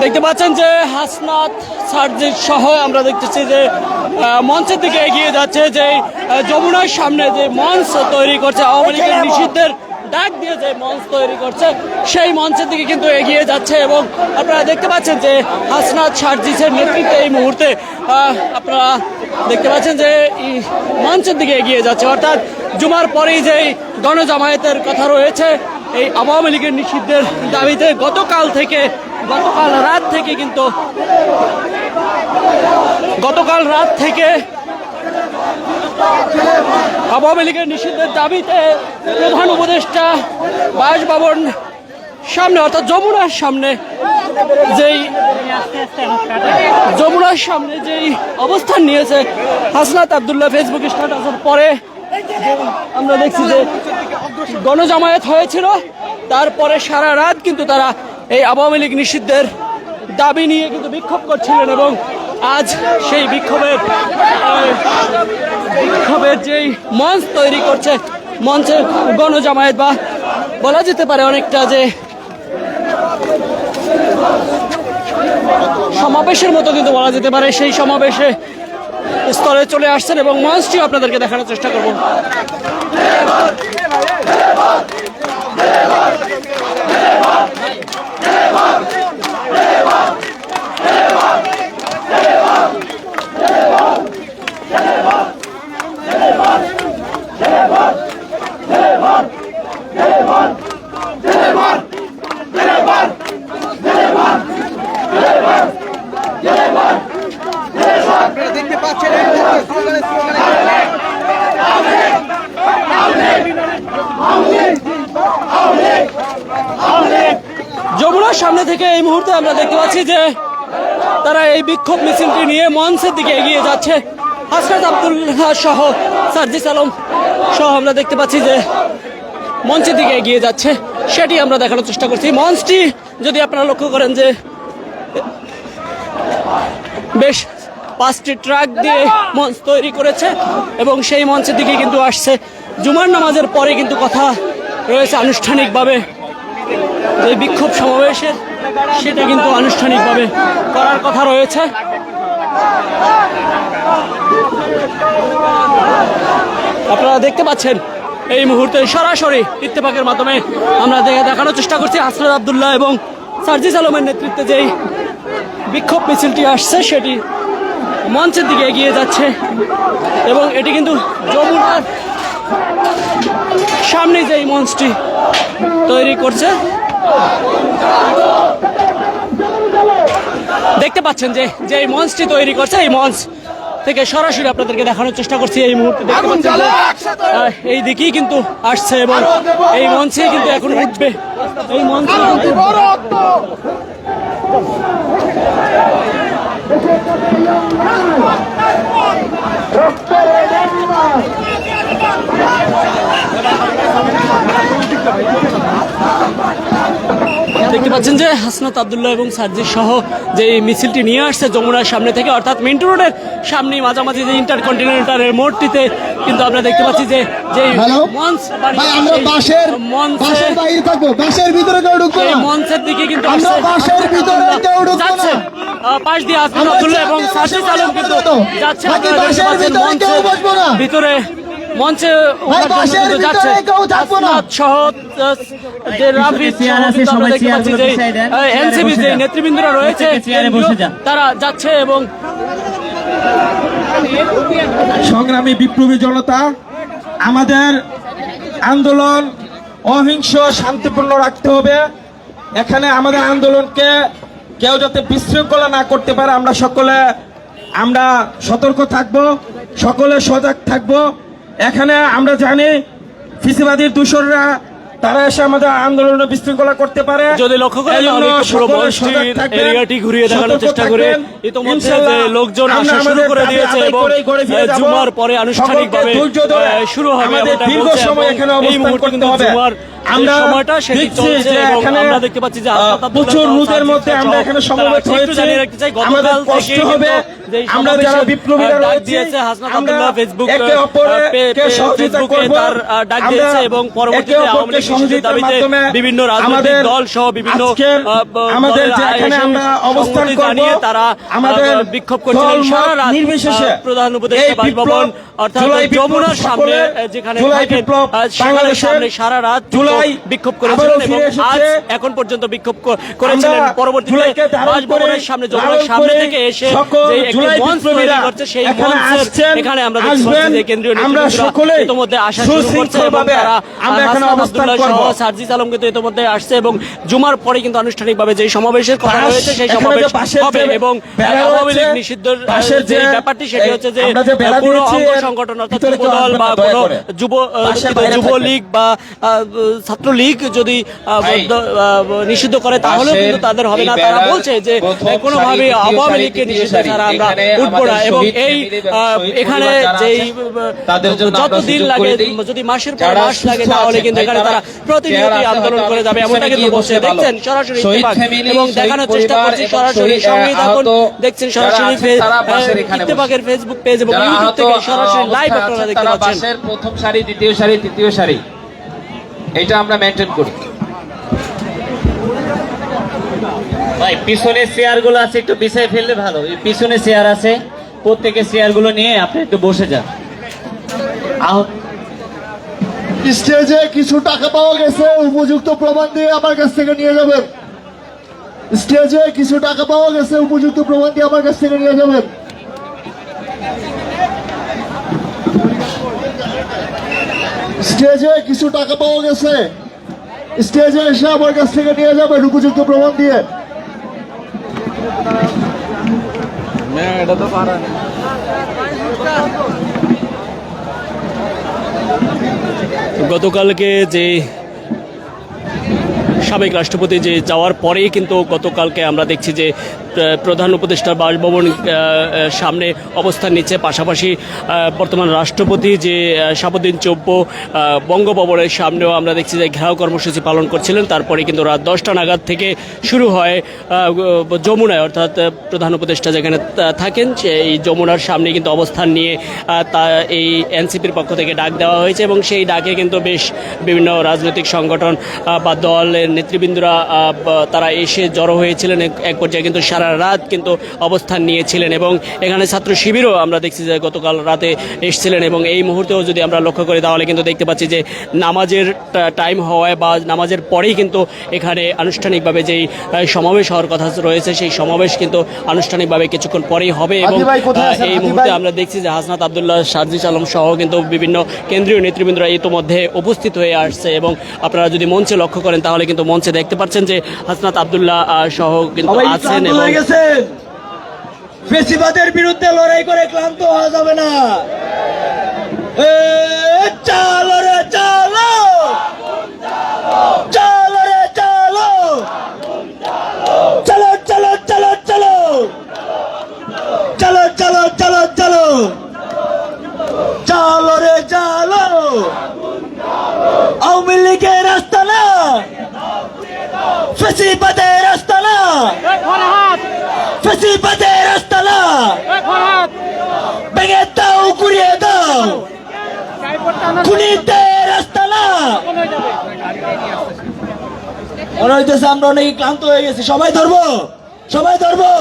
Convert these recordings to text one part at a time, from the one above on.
দেখতে পাচ্ছেন যে হাসনাত সার্জির সহ আমরা দেখতেছি যে মঞ্চের দিকে এগিয়ে যাচ্ছে যে যমুনার সামনে যে মঞ্চ তৈরি করছে আওয়ামী লীগের নিষিদ্ধের ডাক দিয়ে যে মঞ্চ তৈরি করছে সেই মঞ্চের দিকে কিন্তু এগিয়ে যাচ্ছে এবং আপনারা দেখতে পাচ্ছেন যে হাসনাত সার্জিসের নেতৃত্বে এই মুহূর্তে আহ, আপনারা দেখতে পাচ্ছেন যে মঞ্চের দিকে এগিয়ে যাচ্ছে। অর্থাৎ জুমার পরেই যে গণজামায়াতের কথা রয়েছে এই আওয়ামী লীগের নিষিদ্ধের দাবিতে গতকাল থেকে, গতকাল রাত থেকে কিন্তু, গতকাল রাত থেকে আওয়ামী লীগের নিষিদ্ধের দাবিতে প্রধান উপদেষ্টা বাসভবন সামনে, অর্থাৎ যমুনার সামনে যেই, যমুনার সামনে যেই অবস্থান নিয়েছে হাসনাত আবদুল্লাহ ফেসবুক স্ট্যাটাসের পরে আমরা দেখছি যে গণজামায়াত হয়েছিল, তারপরে সারা রাত কিন্তু তারা এই আওয়ামী লীগ নিষিদ্ধের দাবি নিয়ে কিন্তু বিক্ষোভ করছিলেন এবং আজ সেই বিক্ষোভের বিক্ষোভের যেই মঞ্চ তৈরি করছে মঞ্চের গণজামায়াত বা বলা যেতে পারে অনেকটা যে সমাবেশের মতো কিন্তু বলা যেতে পারে, সেই সমাবেশে স্তরে চলে আসছেন এবং মঞ্চটিও আপনাদেরকে দেখানোর চেষ্টা করব দেখতে পাচ্ছেন যমুনার সামনে থেকে এই মুহূর্তে আমরা দেখতে পাচ্ছি যে তারা এই বিক্ষোভ মিছিলটি নিয়ে মঞ্চের দিকে এগিয়ে যাচ্ছে। হাসরাত আব্দুল্লাহ সহ সার্জিস আলম সহ আমরা দেখতে পাচ্ছি যে মঞ্চের দিকে এগিয়ে যাচ্ছে। সেটি আমরা দেখানোর চেষ্টা করছি। মঞ্চটি যদি আপনারা লক্ষ্য করেন যে বেশ পাঁচটি ট্রাক দিয়ে মঞ্চ তৈরি করেছে এবং সেই মঞ্চের দিকে কিন্তু আসছে। জুমার নামাজের পরে কিন্তু কথা রয়েছে আনুষ্ঠানিকভাবে। যে বিক্ষোভ সমাবেশের সেটা কিন্তু আনুষ্ঠানিকভাবে করার কথা রয়েছে। আপনারা দেখতে পাচ্ছেন, এই মুহূর্তে সরাসরি ইত্তেফাকের মাধ্যমে আমরা দেখে দেখানোর চেষ্টা করছি আসরাদ আবদুল্লাহ এবং সার্জিস আলমের নেতৃত্বে যেই বিক্ষোভ মিছিলটি আসছে, সেটি মঞ্চের দিকে এগিয়ে যাচ্ছে। এবং এটি কিন্তু যমুনার সামনে যে এই মঞ্চটি তৈরি করছে। দেখতে পাচ্ছেন যে যে এই মঞ্চটি তৈরি করছে এই মঞ্চ থেকে সরাসরি আপনাদেরকে দেখানোর চেষ্টা করছি। এই মুহূর্তে দেখতে পাচ্ছেন এই দিকেই কিন্তু আসছে এবং এই মঞ্চেই কিন্তু এখন উঠবে। এই মঞ্চে কিন্তু রক্তের দেখতে পাচ্ছেন যে হাসনাত আবদুল্লাহ এবং সার্জিস সহ যে মিছিলটি নিয়ে আসছে যমুনার সামনে থেকে অর্থাৎ মিন্টু রোডের সামনেই মাঝামাঝি যে ইন্টারকন্টিনেন্টালের মোড়টিতে কিন্তু আমরা দেখতে পাচ্ছি যে যে মঞ্চ আমরা বাসের বাসের বাইরে থাকব বাসের ভিতরে কেউ ঢুকবো না। মঞ্চের দিকে কিন্তু আমরা বাসের ভিতরে কেউ ঢুকবো না। পাশ দিয়ে হাসনাত আবদুল্লাহ এবং আলম কিন্তু যাচ্ছে ভিতরে মঞ্চে যাচ্ছে। যে। নেতৃবৃন্দরা রয়েছে। তারা যাচ্ছে এবং সংগ্রামী বিপ্লবী জনতা আমাদের আন্দোলন অহিংস শান্তিপূর্ণ রাখতে হবে। এখানে আমাদের আন্দোলনকে কেউ যাতে বিশৃঙ্খলা না করতে পারে আমরা সকলে আমরা সতর্ক থাকব সকলে সজাগ থাকব। এখানে আমরা জানি ফিসিবাদীর দূষররা তারা এসে আমাদের আন্দোলন বিশৃঙ্খলা করতে পারে যদি লক্ষ্য করে এই তাহলে পুরো সকলে মঞ্চটির সজাগ থাকবেন, এরিয়াটি ঘুরিয়ে দেখানোর চেষ্টা করে ইতিমধ্যে লোকজন আসা শুরু করে দিয়েছে এবং। জুমার পরে আনুষ্ঠানিকভাবে শুরু হবে আমাদের দীর্ঘ সময় এখানে অবস্থান করতে হবে। আমরা সময়টা এখানে আমরা দেখতে পাচ্ছি যে প্রচুর রোদের মধ্যে আমরা এখানে সমবেত হয়েছে। আমাদের কষ্ট হবে। আমরা যারা বিপ্লবীরা রয়েছে হাসনাত আব্দুল্লাহ ফেসবুক একে অপরকে সহযোগিতা করব? তার ডাক দিয়েছে এবং পরবর্তীতে আওয়ামী সহযোগিতার মাধ্যমে বিভিন্ন রাজনৈতিক দল সহ বিভিন্ন আমাদের এখানে আমরা অবস্থান করব তারা আমাদের বিক্ষোভ করছিলেন। সারা রাত নির্বিশেষে প্রধান উপদেষ্টা বাসভবন অর্থাৎ যমুনার সামনে যেখানে সামনে সারা রাত জুলাই বিক্ষোভ করেছিলেন এবং আজ এখন পর্যন্ত বিক্ষোভ করেছিলেন। পরবর্তীতে সামনে জনগণের সামনে থেকে এসে যে একটি মঞ্চ তৈরি করছে সেই মঞ্চের এখানে আমরা যে কেন্দ্রীয় আসা শুরু করছে এবং তারা হাসান সহ আলম কিন্তু আসছে এবং জুমার পরে কিন্তু আনুষ্ঠানিকভাবে যে সমাবেশের কথা রয়েছে সেই সমাবেশ হবে এবং আওয়ামী লীগ যে ব্যাপারটি সেটি হচ্ছে যে পুরো অঙ্গ সংগঠন অর্থাৎ দল বা কোনো যুব যুবলীগ বা ছাত্রলীগ যদি নিষিদ্ধ করে তাহলে কিন্তু তাদের হবে না। তারা বলছে যে কোনোভাবে আওয়ামী লীগকে নিষিদ্ধ ছাড়া আমরা উঠবো না। এবং এই এখানে যেই যত দিন লাগে যদি মাসের পর মাস লাগে তাহলে কিন্তু এখানে তারা প্রতিনিয়ত আন্দোলন করে যাবে এমনটা কিন্তু বলছে। দেখছেন সরাসরি এবং দেখানোর চেষ্টা করছি সরাসরি সঙ্গে থাকুন। দেখছেন সরাসরি ইত্তেফাকের ফেসবুক পেজ এবং ইউটিউব থেকে সরাসরি লাইভ আপনারা দেখতে পাচ্ছেন। প্রথম সারি দ্বিতীয় সারি তৃতীয় সারি এটা আমরা মেনটেন করি। ভাই পিছনে চেয়ারগুলো আছে একটু বিছাই ফেললে ভালো। পিছনে চেয়ার আছে প্রত্যেকের চেয়ারগুলো নিয়ে আপনি একটু বসে যান। স্টেজে কিছু টাকা পাওয়া গেছে উপযুক্ত প্রমাণ দিয়ে আমার কাছ থেকে নিয়ে যাবেন। স্টেজে কিছু টাকা পাওয়া গেছে উপযুক্ত প্রমাণ দিয়ে আমার কাছ থেকে নিয়ে যাবেন। স্টেজে কিছু টাকা পাওয়া গেছে। স্টেজে এসে আমার কাছ থেকে নিয়ে যাবেন উপযুক্ত প্রমাণ দিয়ে। গতকালকে যে সাবেক রাষ্ট্রপতি যে যাওয়ার পরেই কিন্তু গতকালকে আমরা দেখছি যে প্রধান উপদেষ্টার বাসভবন সামনে অবস্থান নিচ্ছে। পাশাপাশি বর্তমান রাষ্ট্রপতি যে আহ, চব্য বঙ্গভবনের সামনেও আমরা দেখছি যে ঘেরাও কর্মসূচি পালন করছিলেন। তারপরে কিন্তু রাত দশটা নাগাদ থেকে শুরু হয় যমুনায়। অর্থাৎ প্রধান উপদেষ্টা যেখানে থাকেন সেই যমুনার সামনে কিন্তু অবস্থান নিয়ে তা এই এনসিপির পক্ষ থেকে ডাক দেওয়া হয়েছে এবং সেই ডাকে কিন্তু বেশ বিভিন্ন রাজনৈতিক সংগঠন বা দলের নেতৃবৃন্দরা তারা এসে জড়ো হয়েছিলেন। এক পর্যায়ে কিন্তু সারা রাত কিন্তু অবস্থান নিয়েছিলেন এবং এখানে ছাত্র শিবিরও আমরা দেখছি যে গতকাল রাতে এসেছিলেন এবং এই মুহূর্তেও যদি আমরা লক্ষ্য করি তাহলে কিন্তু দেখতে পাচ্ছি যে নামাজের টাইম হওয়ায় বা নামাজের পরেই কিন্তু এখানে আনুষ্ঠানিকভাবে যেই সমাবেশ হওয়ার কথা রয়েছে সেই সমাবেশ কিন্তু আনুষ্ঠানিকভাবে কিছুক্ষণ পরেই হবে এবং? এই মুহূর্তে আমরা দেখছি যে হাসনাত আবদুল্লাহ সার্জিস আলম সহ কিন্তু বিভিন্ন কেন্দ্রীয় নেতৃবৃন্দরা ইতোমধ্যে উপস্থিত হয়ে আসছে এবং আপনারা যদি মঞ্চে লক্ষ্য করেন তাহলে কিন্তু মঞ্চে দেখতে পাচ্ছেন যে হাসনাত আবদুল্লাহ সহ কিন্তু আছেন এবং ফেসিবাদের বিরুদ্ধে লড়াই করে ক্লান্ত হওয়া যাবে না। চালো রে, চালো। চালো রে, চালো। চলো চলো চলো চলো। চলো চলো চলো চলো। চালো রে, চালো। আওয়ামী লীগের রাস্তা না। না ফেসিবাদের রাস্তা ভেঙে দাও, গুড়িয়ে দাও। মনে হইতেছে আমরা অনেক ক্লান্ত হয়ে গেছি। সবাই ধরবো সবাই ধরবো।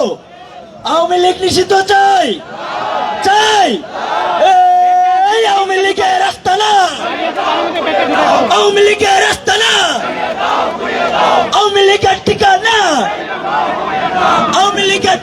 আওয়ামী লীগ নিষিদ্ধ চাই চাই। আওয়ামী লীগের রাস্তা না আওয়ামী লীগের রাস্তা না আওয়ামী লীগের ঠিকানা। আওয়ামী লীগের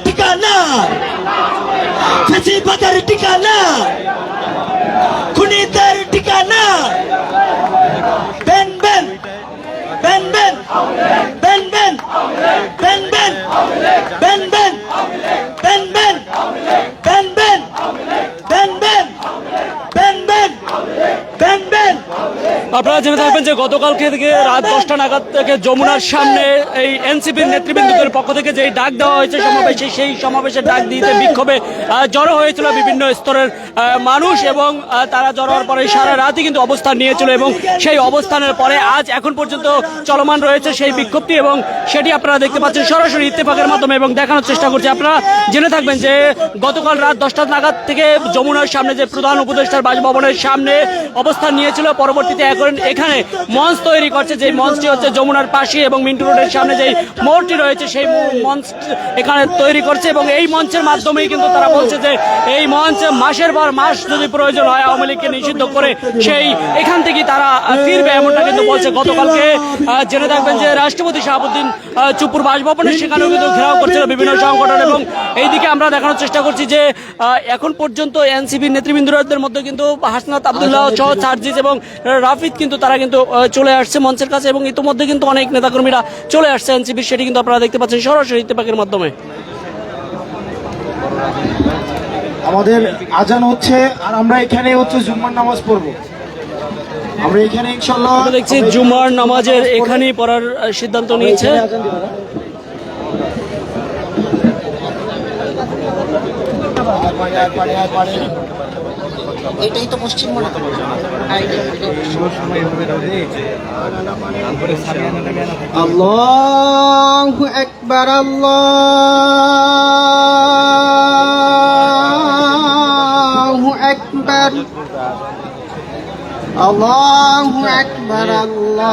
আপনারা জেনে থাকবেন যে গতকালকে থেকে রাত দশটা নাগাদ থেকে যমুনার সামনে এই এনসিপির নেতৃবৃন্দদের পক্ষ থেকে যেই ডাক দেওয়া হয়েছে সমাবেশে, সেই সমাবেশের ডাক দিতে বিক্ষোভে জড়ো হয়েছিল বিভিন্ন স্তরের মানুষ এবং তারা জড়ো হওয়ার পরে সারা রাতই কিন্তু অবস্থান নিয়েছিল এবং সেই অবস্থানের পরে আজ এখন পর্যন্ত চলমান রয়েছে সেই বিক্ষোভটি এবং সেটি আপনারা দেখতে পাচ্ছেন সরাসরি ইত্তেফাকের মাধ্যমে এবং দেখানোর চেষ্টা করছি। আপনারা জেনে থাকবেন যে গতকাল রাত দশটা নাগাদ থেকে যমুনার সামনে যে প্রধান উপদেষ্টার বাসভবনের সামনে অবস্থান নিয়েছিল, পরবর্তীতে এখন এখানে মঞ্চ তৈরি করছে যে মঞ্চটি হচ্ছে যমুনার পাশে এবং মিন্টু রোডের সামনে যে মোড়টি রয়েছে, সেই মঞ্চ এখানে তৈরি করছে এবং এই মঞ্চের মাধ্যমেই কিন্তু তারা বলছে যে এই মঞ্চ মাসের পর মাস যদি প্রয়োজন হয়, আওয়ামী লীগকে নিষিদ্ধ করে সেই এখান থেকেই তারা ফিরবে এমনটা কিন্তু বলছে। গতকালকে জেনে থাকবেন যে রাষ্ট্রপতি শাহাবুদ্দিন চুপুর বাসভবনে সেখানেও কিন্তু ঘেরাও করছিল বিভিন্ন সংগঠন এবং এইদিকে আমরা দেখানোর চেষ্টা করছি যে এখন পর্যন্ত এনসিপি নেতৃবৃন্দদের মধ্যে কিন্তু হাসনাত আবদুল্লাহ, সহ সার্জিস এবং রাফিদ কিন্তু তারা কিন্তু চলে আসছে মঞ্চের কাছে এবং ইতিমধ্যে কিন্তু অনেক নেতাকর্মীরা চলে আসছে এনসিপির সেটি কিন্তু আপনারা দেখতে পাচ্ছেন সরাসরি ইত্তেফাকের মাধ্যমে। আমাদের আজান হচ্ছে আর আমরা এখানে হচ্ছে জুম্মার নামাজ পড়ব। আমরা এখানে ইনশাল্লাহ আমরা দেখছি জুমার নামাজের এখানেই পড়ার সিদ্ধান্ত নিয়েছে। এটাই তো আল্লাহ একবার আল্লাহ একবার আল্লাহ।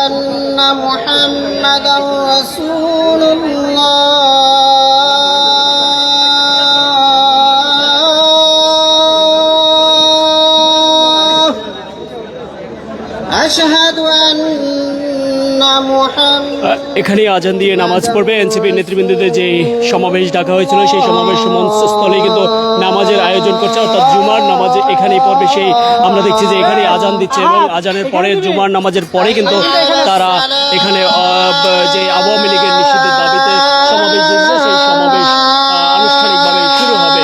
محمدا رسول الله أشهد أن محمدا আহ, এখানেই আজান দিয়ে নামাজ পড়বে এনসিপির নেতৃবৃন্দদের যে সমাবেশ ডাকা হয়েছিল সেই সমাবেশ মঞ্চস্থলে কিন্তু নামাজের আয়োজন করছে অর্থাৎ জুমার নামাজ এখানেই পড়বে সেই আমরা দেখছি যে এখানেই আজান দিচ্ছে এবং আজানের পরে জুমার নামাজের পরে কিন্তু তারা এখানে যে আওয়ামী লীগের নিষিদ্ধের দাবিতে সমাবেশ দেখছে সেই সমাবেশ আনুষ্ঠানিকভাবে শুরু হবে।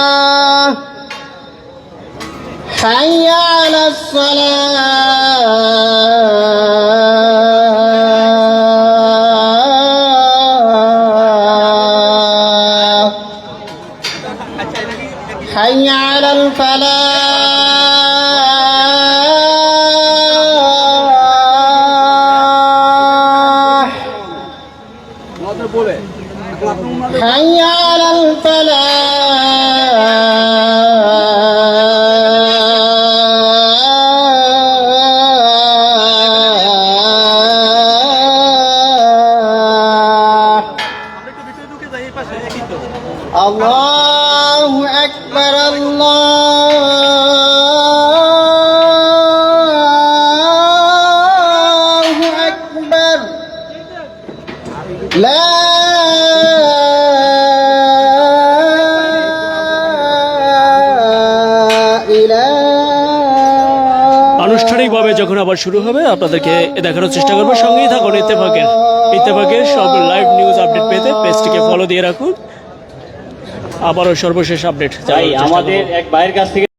حي على الفلاح আনুষ্ঠানিকভাবে যখন আবার শুরু হবে আপনাদেরকে দেখানোর চেষ্টা করব। সঙ্গেই থাকুন ইত্তেফাকের। ইত্তেফাকের সব লাইভ নিউজ আপডেট পেতে পেজটিকে ফলো দিয়ে রাখুন। আবারও সর্বশেষ আপডেট আমাদের এক বাইরের কাছ থেকে